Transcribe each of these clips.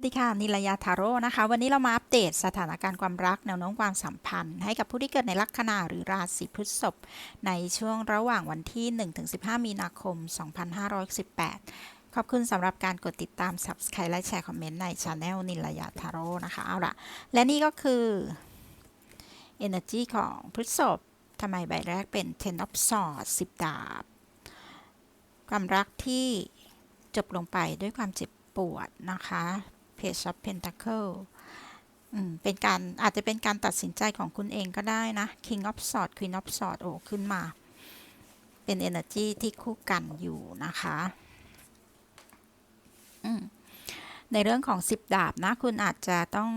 สวัสดีค่ะนิลยาทาโร่นะคะ วันนี้เรามาอัปเดตสถานการณ์ความรักแนวโน้มความสัมพันธ์ ให้กับผู้ที่เกิดในลัคนาหรือราศีพฤษภในช่วงระหว่างวันที่ 1-15 มีนาคม 2518 ขอบคุณสำหรับการกดติดตาม Subscribe และแชร์คอมเมนต์ในช anel นิลยาทาโร่นะคะเอาละและนี่ก็คือ Energy ของพฤษภทำไมใบแรกเป็น Ten of Swords 10 ดาบ ความรักที่จบลงไปด้วยความเจ็บปวดนะคะ Page of Pentacle เป็นการอาจจะเป็นการตัดสินใจของคุณเองก็ได้นะ King of Swords Queen of Swords โอ้ขึ้นมา เป็น energy ที่คู่กันอยู่นะคะในเรื่องของสิบดาบนะ คุณอาจจะต้อง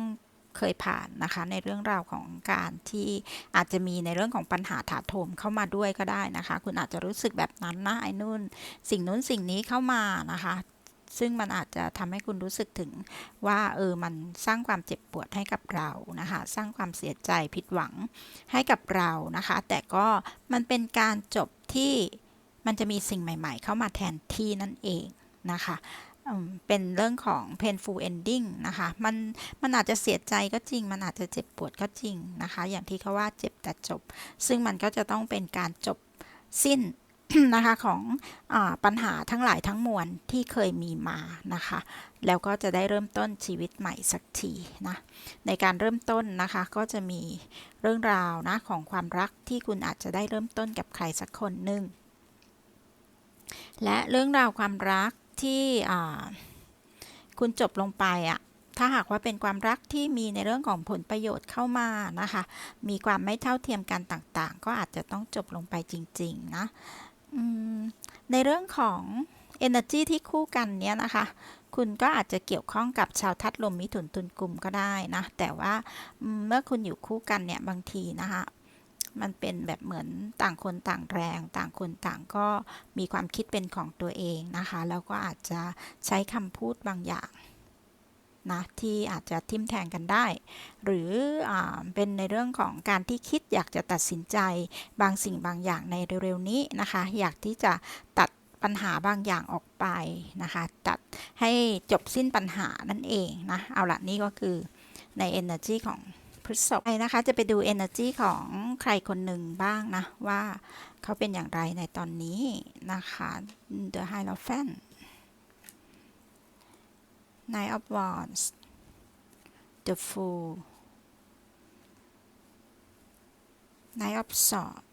เคยผ่านนะคะ ในเรื่องราวของการที่อาจจะมีในเรื่องของปัญหาถาโถมเข้ามาด้วยก็ได้นะคะ คุณอาจจะรู้สึกแบบนั้นนะไอ้นู่น สิ่งนู้นสิ่งนี้เข้ามานะคะ ซึ่งมันอาจจะทำให้คุณรู้สึกถึงว่าเออมันสร้างความเจ็บปวดให้กับเรานะคะ สร้างความเสียใจผิดหวังให้กับเรานะคะ แต่ก็มันเป็นการจบที่มันจะมีสิ่งใหม่ ๆ เข้ามาแทนที่นั่นเองนะคะเป็นเรื่องของ painful ending นะคะ มัน มันอาจจะเสียใจก็จริง มันอาจจะเจ็บปวดก็จริงนะคะ อย่างที่เขาว่าเจ็บแต่จบ ซึ่งมันก็จะต้องเป็นการจบสิ้น นะคะของอปัญหาทั้งหลายทั้งมวลที่เคยมีมานะคะ แล้วก็จะได้เริ่มต้นชีวิตใหม่สักทีนะในการเริ่มต้นนะคะก็จะมีเรื่องราวนะของความรักที่คุณอาจจะได้เริ่มต้นกับใครสักคนหนึ่งและเรื่องราวความรักที่คุณจบลงไปอะ่ะถ้าหากว่าเป็นความรักที่มีในเรื่องของผลประโยชน์เข้ามานะคะ มีความไม่เท่าเทียมกันต่างๆ ก็อาจจะต้องจบลงไปจริง ๆ นะ ในเรื่องของ energy ที่คู่กันเนี้ยนะคะ คุณก็อาจจะเกี่ยวข้องกับชาวทัดลมมิถุนตุลกลุ่มก็ได้นะ แต่ว่าเมื่อคุณอยู่คู่กันเนี่ยบางทีนะคะมันเป็นแบบเหมือนต่างคนต่างแรง ต่างคนต่างก็มีความคิดเป็นของตัวเองนะคะ แล้วก็อาจจะใช้คำพูดบางอย่าง นะที่อาจจะทิมแทงกันได้ หรืออเป็นในเรื่องของการที่คิดอยากจะตัดสินใจบางสิ่งบางอย่างในเร็วๆนี้นะคะ อยากที่จะตัดปัญหาบางอย่างออกไปนะคะตัดให้จบสิ้นปัญหานั่นเองนะเอาละนี่ก็คือใน energy ของพฤษภไปนะคะ จะไปดู energy ของใครคนหนึ่งบ้างนะ ว่าเขาเป็นอย่างไรในตอนนี้นะคะ The Hierophant Knight of Wands The Fool Knight of Swords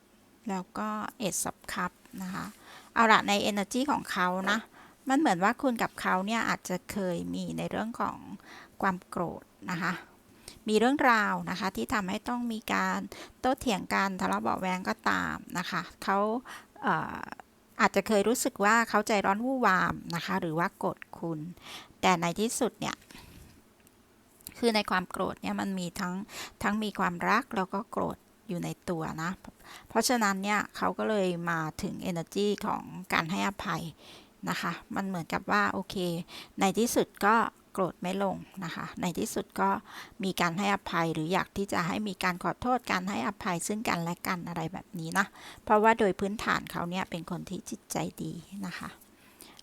แล้วก็ Ace of Cups นะคะ เอาละใน energy ของเขานะ มันเหมือนว่าคุณกับเขาเนี่ยอาจจะเคยมีในเรื่องของความโกรธนะคะ มีเรื่องราวนะคะที่ทำให้ต้องมีการโต้เถียงกันทะเลาะเบาะแวงก็ตามนะคะ เขาเอาจจะเคยรู้สึกว่าเขาใจร้อนวู่วามนะคะ หรือว่าโกรธคุณ แต่ในที่สุดเนี่ย คือในความโกรธเนี่ยมันมีทั้งทั้งมีความรักแล้วก็โกรธอยู่ในตัวนะ เพราะฉะนั้นเนี่ยเขาก็เลยมาถึง energy ของการให้อภัยนะคะ มันเหมือนกับว่าโอเค ในที่สุดก็ โกรธไม่ลงนะคะ ในที่สุดก็มีการให้อภัยหรืออยากที่จะให้มีการขอโทษการให้อภัยซึ่งกันและกันอะไรแบบนี้นะ เพราะว่าโดยพื้นฐานเขาเนี่ยเป็นคนที่จิตใจดีนะคะ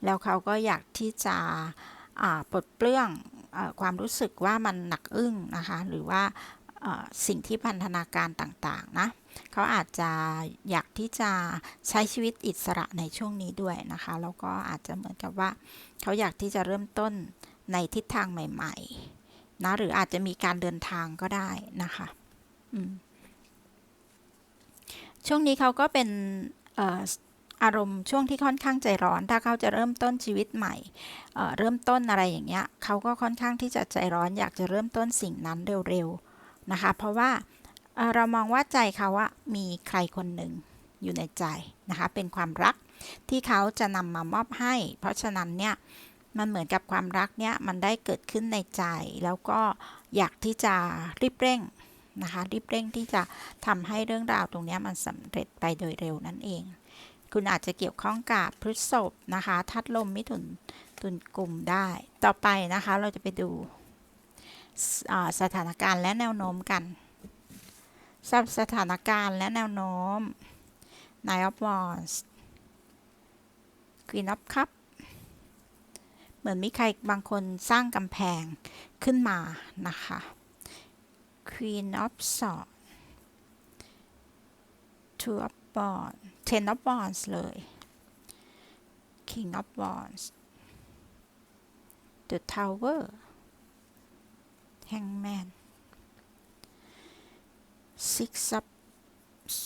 แล้วเขาก็อยากที่จะปลดเปลื้องอความรู้สึกว่ามันหนักอึ้งนะคะ หรือว่าสิ่งที่พันธนาการต่างๆนะเขาอาจจะอยากที่จะใช้ชีวิตอิสระในช่วงนี้ด้วยนะคะ แล้วก็อาจจะเหมือนกับว่า เขาอยากที่จะเริ่มต้น ในทิศทางใหม่ ๆ นะ หรืออาจจะมีการเดินทางก็ได้นะคะช่วงนี้เขาก็เป็นอารมณ์ช่วงที่ค่อนข้างใจร้อน ถ้าเขาจะเริ่มต้นชีวิตใหม่เเริ่มต้นอะไรอย่างเงี้ยเขาก็ค่อนข้างที่จะใจร้อนอยากจะเริ่มต้นสิ่งนั้นเร็วๆนะคะ เพราะว่าเเรามองว่าใจเขาอะมีใครคนหนึ่งอยู่ในใจนะคะ เป็นความรักที่เขาจะนำมามอบให้ เพราะฉะนั้นเนี่ย มันเหมือนกับความรักเนี่ยมันได้เกิดขึ้นในใจ แล้วก็อยากที่จะรีบเร่งนะคะรีบเร่งที่จะทำให้เรื่องราวตรงเนี้ยมันสำเร็จไปโดยเร็วนั่นเอง คุณอาจจะเกี่ยวข้องกับพฤษภนะคะทัดลมมิถุนตุนกลุ่มได้ ต่อไปนะคะเราจะไปดูสถานการณ์และแนวโน้มกันสับสถานการณ์และแนวโน้ม Nine of Wands Queen of Cups มือนมีใครบางคนสร้างกำแพงขึ้นมานะคะ Queen of Swords Two of Wands Ten of Wands เลย King of Wands The Tower Hangman Six of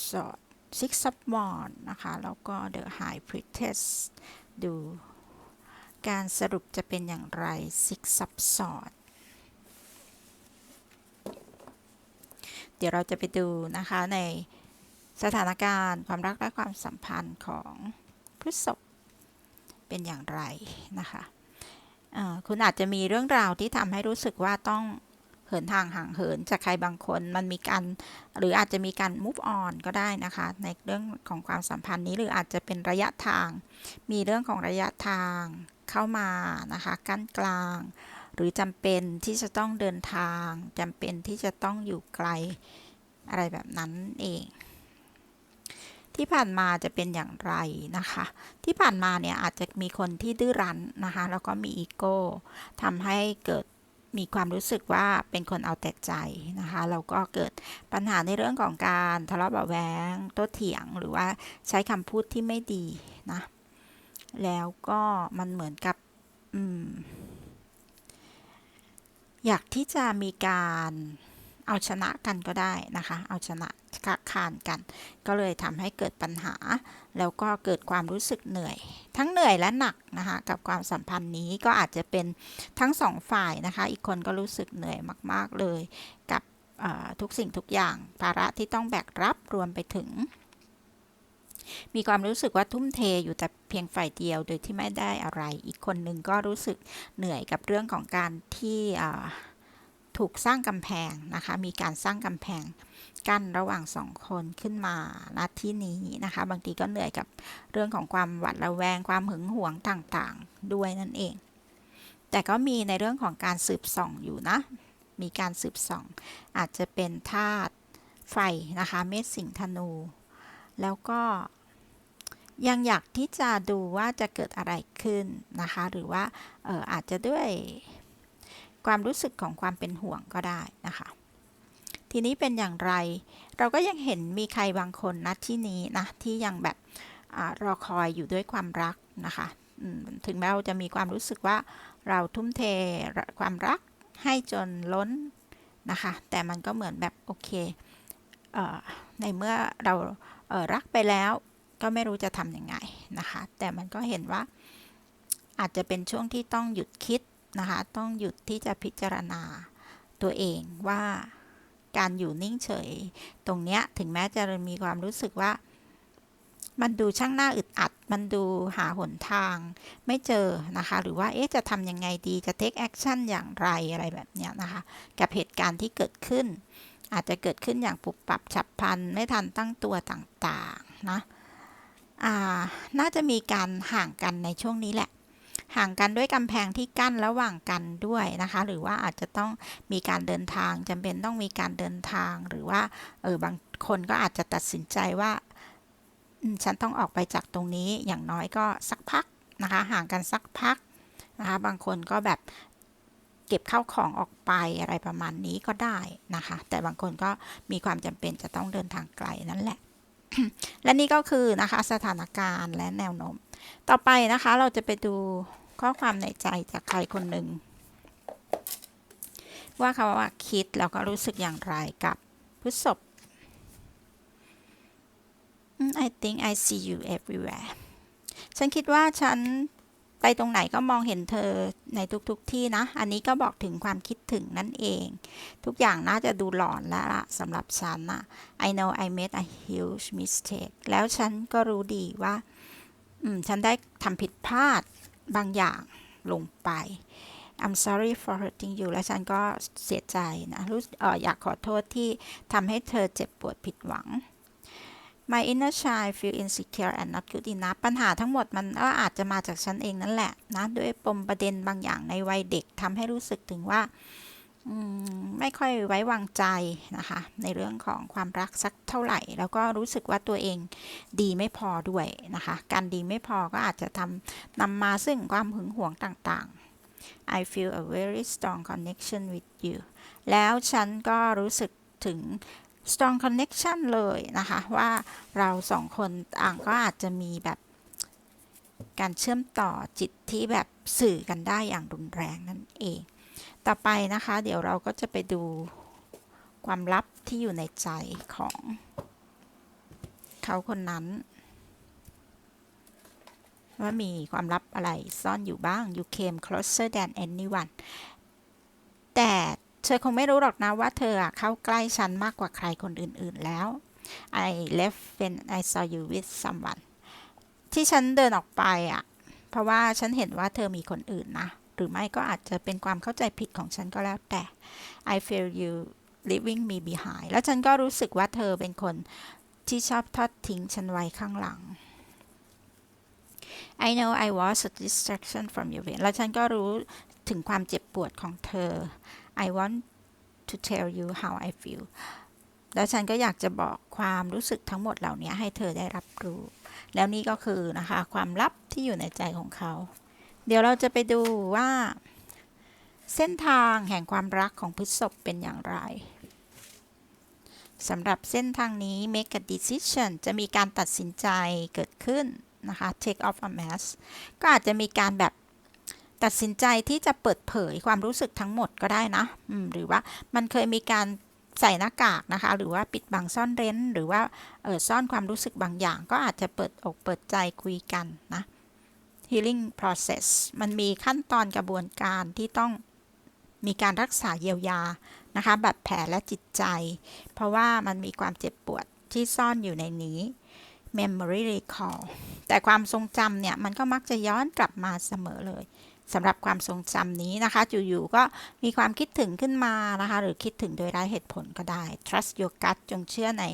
Swords Six of Wands นะคะ แล้วก็ The High Priestess ดู การสรุปจะเป็นอย่างไร Six of Swords เดี๋ยวเราจะไปดูนะคะในสถานการณ์ความรักและความสัมพันธ์ของพฤษภเป็นอย่างไรนะคะคุณอาจจะมีเรื่องราวที่ทำให้รู้สึกว่าต้องเหินทางห่างเหินจากใครบางคนมันมีการหรืออาจจะมีการ move on ก็ได้นะคะ ในเรื่องของความสัมพันธ์นี้หรืออาจจะเป็นระยะทาง มีเรื่องของระยะทาง เข้ามานะคะกั้นกลาง หรือจำเป็นที่จะต้องเดินทางจำเป็นที่จะต้องอยู่ไกลอะไรแบบนั้นเอง ที่ผ่านมาจะเป็นอย่างไรนะคะ ที่ผ่านมาเนี่ยอาจจะมีคนที่ดื้อรั้นนะคะแล้วก็มีอีโก้ทำให้เกิดมีความรู้สึกว่าเป็นคนเอาแต่ใจนะคะแล้วก็เกิดปัญหาในเรื่องของการทะเลาะเบาแวงโต้เถียง หรือว่าใช้คำพูดที่ไม่ดีนะ แล้วก็มันเหมือนกับออยากที่จะมีการเอาชนะกันก็ได้นะคะ เอาชนะคักคานกัน ก็เลยทำให้เกิดปัญหา แล้วก็เกิดความรู้สึกเหนื่อย ทั้งเหนื่อยและหนักนะคะกับความสัมพันธ์นี้ก็อาจจะเป็นทั้งสองฝ่ายนะคะ อีกคนก็รู้สึกเหนื่อยมาก ๆเลย กับทุกสิ่งทุกอย่างภาระที่ต้องแบกรับรวมไปถึง มีความรู้สึกว่าทุ่มเทอยู่แต่เพียงฝ่ายเดียวโดยที่ไม่ได้อะไร อีกคนหนึ่งก็รู้สึกเหนื่อยกับเรื่องของการที่ถูกสร้างกำแพงนะคะ มีการสร้างกำแพงกั้นระหว่างสองคนขึ้นมาณที่นี้นะคะ บางทีก็เหนื่อยกับเรื่องของความหวาดระแวงความหึงหวงต่างๆ ด้วยนั่นเอง แต่ก็มีในเรื่องของการสืบส่องอยู่นะ มีการสืบส่อง อาจจะเป็นธาตุไฟนะคะ เมษสิงธนู แล้วก็ยังอยากที่จะดูว่าจะเกิดอะไรขึ้นนะคะ หรือว่าอออาจจะด้วยความรู้สึกของความเป็นห่วงก็ได้นะคะ ทีนี้เป็นอย่างไร เราก็ยังเห็นมีใครบางคนนะที่นี้นะที่ยังแบบอรอคอยอยู่ด้วยความรักนะคะถึงแม้เราจะมีความรู้สึกว่าเราทุ่มเทความรักให้จนล้นนะคะ แต่มันก็เหมือนแบบโอเคเออในเมื่อเรา รักไปแล้วก็ไม่รู้จะทำยังไงนะคะ แต่มันก็เห็นว่าอาจจะเป็นช่วงที่ต้องหยุดคิดนะคะ ต้องหยุดที่จะพิจารณาตัวเองว่าการอยู่นิ่งเฉย ตรงเนี้ยถึงแม้จะมีความรู้สึกว่า มันดูช่างหน้าอึดอัด มันดูหาหนทาง ไม่เจอนะคะ หรือว่าเอ๊ะจะทำยังไงดีจะ take action อย่างไรอะไรแบบเนี้ยนะคะ กับเหตุการณ์ที่เกิดขึ้น อาจจะเกิดขึ้นอย่างปุบปับฉับพลันไม่ทันตั้งตัวต่างๆนะน่าจะมีการห่างกันในช่วงนี้แหละ ห่างกันด้วยกำแพงที่กั้นระหว่างกันด้วยนะคะ หรือว่าอาจจะต้องมีการเดินทางจำเป็นต้องมีการเดินทาง หรือว่าเออบางคนก็อาจจะตัดสินใจว่าฉันต้องออกไปจากตรงนี้อย่างน้อยก็สักพักนะคะ ห่างกันสักพักนะคะ บางคนก็แบบ เก็บเข้าของออกไปอะไรประมาณนี้ก็ได้นะคะ แต่บางคนก็มีความจำเป็นจะต้องเดินทางไกลนั่นแหละ และนี่ก็คือนะคะสถานการณ์และแนวโน้ม ต่อไปนะคะเราจะไปดูข้อความในใจจากใครคนหนึ่งว่าเขาว่าคิดแล้วก็รู้สึกอย่างไรกับพฤษภ Mm, I think I see you everywhere ฉันคิดว่าฉัน ไปตรงไหนก็มองเห็นเธอในทุกๆทที่นะ อันนี้ก็บอกถึงความคิดถึงนั่นเอง ทุกอย่างน่าจะดูหลอนแล้วละสำหรับฉันนะ I know I made a huge mistake แล้วฉันก็รู้ดีว่า อืม ฉันได้ทำผิดพลาดบางอย่างลงไป I'm sorry for hurting you และฉันก็เสียใจนะรู้อออยากขอโทษที่ทำให้เธอเจ็บปวดผิดหวัง My inner child feel insecure and not good enough ปัญหาทั้งหมดมันก็อาจจะมาจากฉันเองนั่นแหละนะด้วยปมประเด็นบางอย่างในวัยเด็กทำให้รู้สึกถึงว่าไม่ค่อยไว้วางใจนะคะ ในเรื่องของความรักสักเท่าไหร่ แล้วก็รู้สึกว่าตัวเองดีไม่พอด้วยนะคะ การดีไม่พอก็อาจจะทำนำมาซึ่งความหึงหวงต่างๆ I feel a very strong connection with you แล้วฉันก็รู้สึกถึง strong connection เลยนะคะ ว่าเราสองคนต่างก็อาจจะมีแบบการเชื่อมต่อจิตที่แบบสื่อกันได้อย่างรุนแรงนั่นเอง ต่อไปนะคะ เดี๋ยวเราก็จะไปดูความลับที่อยู่ในใจของเขาคนนั้น ว่ามีความลับอะไรซ่อนอยู่บ้าง you came closer than anyone แต่ ธอคงไม่รู้หรอกนะว่าเธอเข้าใกล้ฉันมากกว่าใครคนอื่นๆแล้ว I left when I saw you with someone ที่ฉันเดินออกไปอะ เพราะว่าฉันเห็นว่าเธอมีคนอื่นนะ หรือไม่ก็อาจจะเป็นความเข้าใจผิดของฉันก็แล้วแต่ I feel you leaving me behind แล้วฉันก็รู้สึกว่าเธอเป็นคนที่ชอบทอดทิ้งฉันไว้ข้างหลัง I know I was a distraction from you แล้วฉันก็รู้ถึงความเจ็บปวดของเธอ I want to tell you how I feel แล้วฉันก็อยากจะบอกความรู้สึกทั้งหมดเหล่านี้ให้เธอได้รับรู้ แล้วนี่ก็คือนะคะ ความลับที่อยู่ในใจของเขา เดี๋ยวเราจะไปดูว่า เส้นทางแห่งความรักของพฤษภเป็นอย่างไรสำหรับเส้นทางนี้ make a decision จะมีการตัดสินใจเกิดขึ้นนะคะ take off a mask ก็อาจจะมีการแบบ ตัดสินใจที่จะเปิดเผยความรู้สึกทั้งหมดก็ได้นะหรือว่ามันเคยมีการใส่หน้ากากนะคะ หรือว่าปิดบังซ่อนเร้น หรือว่าออซ่อนความรู้สึกบางอย่าง ก็อาจจะเปิดอกเปิดใจคุยกันนะ healing process มันมีขั้นตอนกระบวนการที่ต้องมีการรักษาเยียวยานะคะแบบแผลและจิตใจ เพราะว่ามันมีความเจ็บปวดที่ซ่อนอยู่ในนี้ memory recall แต่ความทรงจำเนี่ย มันก็มักจะย้อนกลับมาเสมอเลย สำหรับความทรงจำนี้นะคะอยู่ๆก็มีความคิดถึงขึ้นมานะคะ หรือคิดถึงโดยไร้เหตุผลก็ได้ trust your gut จงเชื่อใน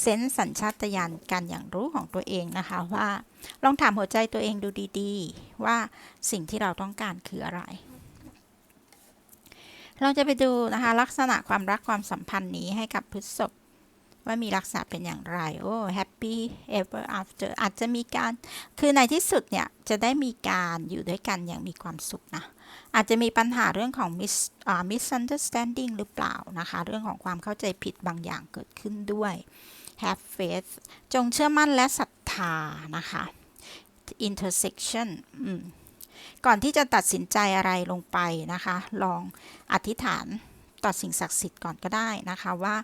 เซนส์สัญชาตญาณการอย่างรู้ของตัวเองนะคะว่าลองถามหัวใจตัวเองดูดีๆ ว่าสิ่งที่เราต้องการคืออะไร เราจะไปดูนะคะลักษณะความรักความสัมพันธ์นี้ให้กับพฤษภ ว่ามีลักษณะเป็นอย่างไร โอ้ happy ever after อาจจะมีการ คือในที่สุดเนี่ย จะได้มีการอยู่ด้วยกันอย่างมีความสุขนะ อาจจะมีปัญหาเรื่องของ mis uh, misunderstanding หรือเปล่านะคะ เรื่องของความเข้าใจผิดบางอย่างเกิดขึ้นด้วย have faith จงเชื่อมั่นและศรัทธานะคะ intersection ก่อนที่จะตัดสินใจอะไรลงไปนะคะ ลองอธิษฐาน ต่อสิ่งศักดิ์สิทธิ์ก่อนก็ได้นะคะว่า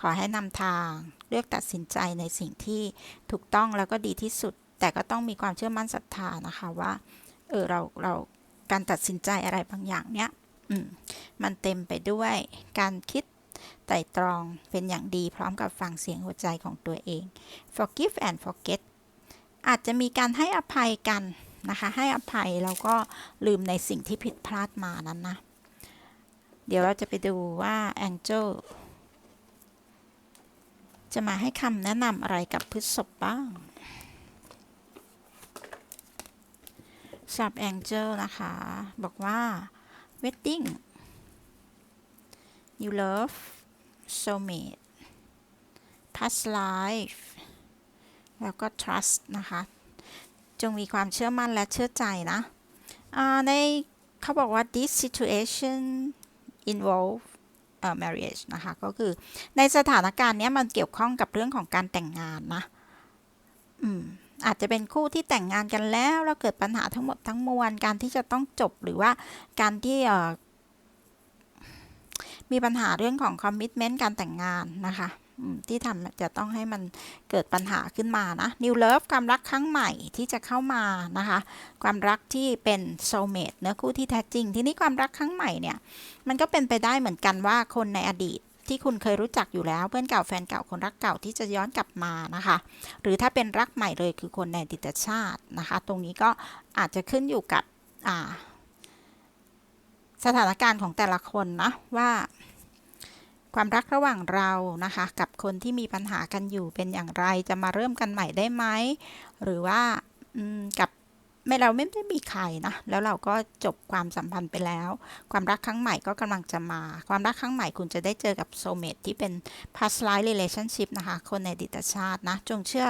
ขอให้นำทางเลือกตัดสินใจในสิ่งที่ถูกต้องแล้วก็ดีที่สุด แต่ก็ต้องมีความเชื่อมั่นศรัทธานะคะว่าเออเราเราการตัดสินใจอะไรบางอย่างเนี้ยมันเต็มไปด้วยการคิดไต่ตรองเป็นอย่างดีพร้อมกับฟังเสียงหัวใจของตัวเอง forgive and forget อาจจะมีการให้อภัยกันนะคะ ให้อภัยแล้วก็ลืมในสิ่งที่ผิดพลาดมานั้นนะ เดี๋ยวเราจะไปดูว่า Angel จะมาให้คำแนะนำอะไรกับพฤษภบ้างสับ Angel นะคะ บอกว่า Wedding you love soulmate past life แล้วก็ trust นะคะ จงมีความเชื่อมั่นและเชื่อใจนะในเขาบอกว่า this situation involve marriage นะคะ ก็คือในสถานการณ์นี้มันเกี่ยวข้องกับเรื่องของการแต่งงานนะอืมอาจจะเป็นคู่ที่แต่งงานกันแล้วแล้วเกิดปัญหาทั้งหมดทั้งมวลการที่จะต้องจบหรือว่าการที่มีปัญหาเรื่องของคอมมิชเมนต์การแต่งงานนะคะ ที่ทำจะต้องให้มันเกิดปัญหาขึ้นมานะ New Love ความรักครั้งใหม่ที่จะเข้ามานะคะ ความรักที่เป็น soulmate เนื้อคู่ที่แท้จริง ทีนี้ความรักครั้งใหม่เนี่ย มันก็เป็นไปได้เหมือนกันว่าคนในอดีตที่คุณเคยรู้จักอยู่แล้วเพื่อนเก่าแฟนเก่าคนรักเก่าที่จะย้อนกลับมานะคะ หรือถ้าเป็นรักใหม่เลยคือคนในอดีตชาตินะคะ ตรงนี้ก็อาจจะขึ้นอยู่กับสถานการณ์ของแต่ละคนนะว่า ความรักระหว่างเรานะคะ กับคนที่มีปัญหากันอยู่เป็นอย่างไรจะมาเริ่มกันใหม่ได้ไหมหรือว่ากับไม่เราไม่ได้มีใครนะแล้วเราก็จบความสัมพันธ์ไปแล้ว ความรักครั้งใหม่ก็กำลังจะมา ความรักครั้งใหม่คุณจะได้เจอกับโซเมตที่เป็น past life relationship นะคะ คนในดิตชาตินะ จงเชื่อ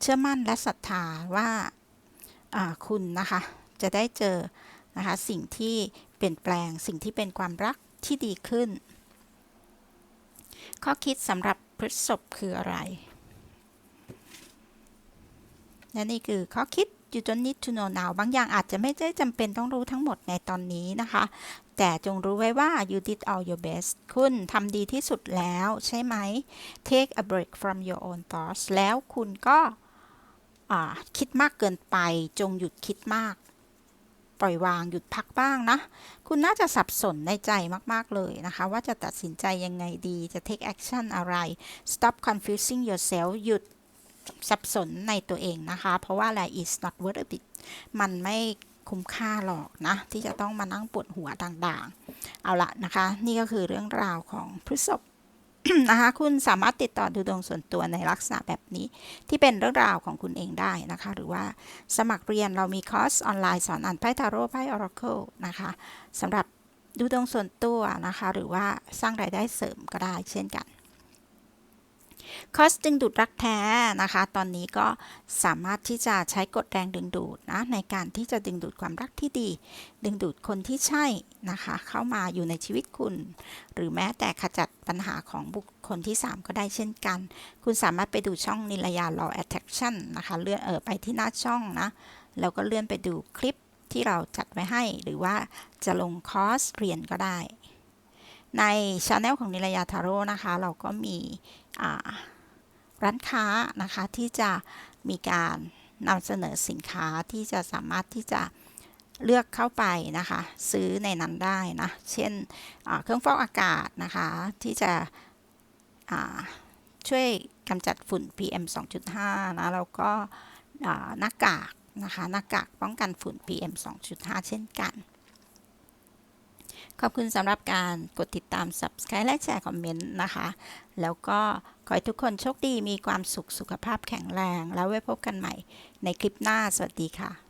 เชื่อมั่นและศรัทธาว่าคุณนะคะ จะได้เจอนะคะ สิ่งที่เปลี่ยนแปลงสิ่งที่เป็นความรักที่ดีขึ้น ข้อคิดสำหรับพฤษภคืออะไร และนี่คือข้อคิด you don't need to know now บางอย่างอาจจะไม่ได้จำเป็นต้องรู้ทั้งหมดในตอนนี้นะคะ แต่จงรู้ไว้ว่า you did all your best คุณทำดีที่สุดแล้วใช่ไหม take a break from your own thoughts แล้วคุณก็คิดมากเกินไป จงหยุดคิดมาก ปล่อยวางหยุดพักบ้างนะ คุณน่าจะสับสนในใจมาก ๆ เลยนะคะ ว่าจะตัดสินใจยังไงดีจะ take action อะไร stop confusing yourself หยุดสับสนในตัวเองนะคะ เพราะว่าอะไร is not worth it มันไม่คุ้มค่าหรอกนะ ที่จะต้องมานั่งปวดหัวต่างๆ เอาละนะคะ นี่ก็คือเรื่องราวของพฤษภ นะคะคุณสามารถติดต่อดูดวงส่วนตัวในลักษณะแบบนี้ ที่เป็นเรื่องราวของคุณเองได้นะคะ หรือว่าสมัครเรียนเรามีคอร์สออนไลน์สอนอ่านไพ่ทาโร่ไพ่ออร์เคิลนะคะสำหรับดูดวงส่วนตัวนะคะ หรือว่าสร้างรายได้เสริมก็ได้เช่นกัน คอสดึงดูดรักแท้นะคะ ตอนนี้ก็สามารถที่จะใช้กฎแรงดึงดูดนะในการที่จะดึงดูดความรักที่ดี ดึงดูดคนที่ใช่นะคะ เข้ามาอยู่ในชีวิตคุณ หรือแม้แต่ขจัดปัญหาของบุคคลที่ 3 ก็ได้เช่นกัน คุณสามารถไปดูช่องนิรยา law attraction นะคะเลื่อนเออไปที่หน้าช่องนะแล้วก็เลื่อนไปดูคลิปที่เราจัดไว้ให้ หรือว่าจะลงคอร์สเรียนก็ได้ในช anel ของนิรยาทาโร่นะคะ เราก็มี ร้านค้านะคะที่จะมีการนำเสนอสินค้าที่จะสามารถที่จะเลือกเข้าไปนะคะ ซื้อในนั้นได้นะ เช่นเครื่องฟอกอากาศนะคะ ที่จะช่วยกำจัดฝุ่น PM 2.5 นะแล้วก็หน้ากากนะคะหน้ากากป้องกันฝุ่น PM 2.5 เช่นกัน ขอบคุณสำหรับการกดติดตาม Subscribe และแชร์คอมเมนต์นะคะ แล้วก็ขอให้ทุกคนโชคดีมีความสุขสุขภาพแข็งแรง แล้วไว้พบกันใหม่ในคลิปหน้า สวัสดีค่ะ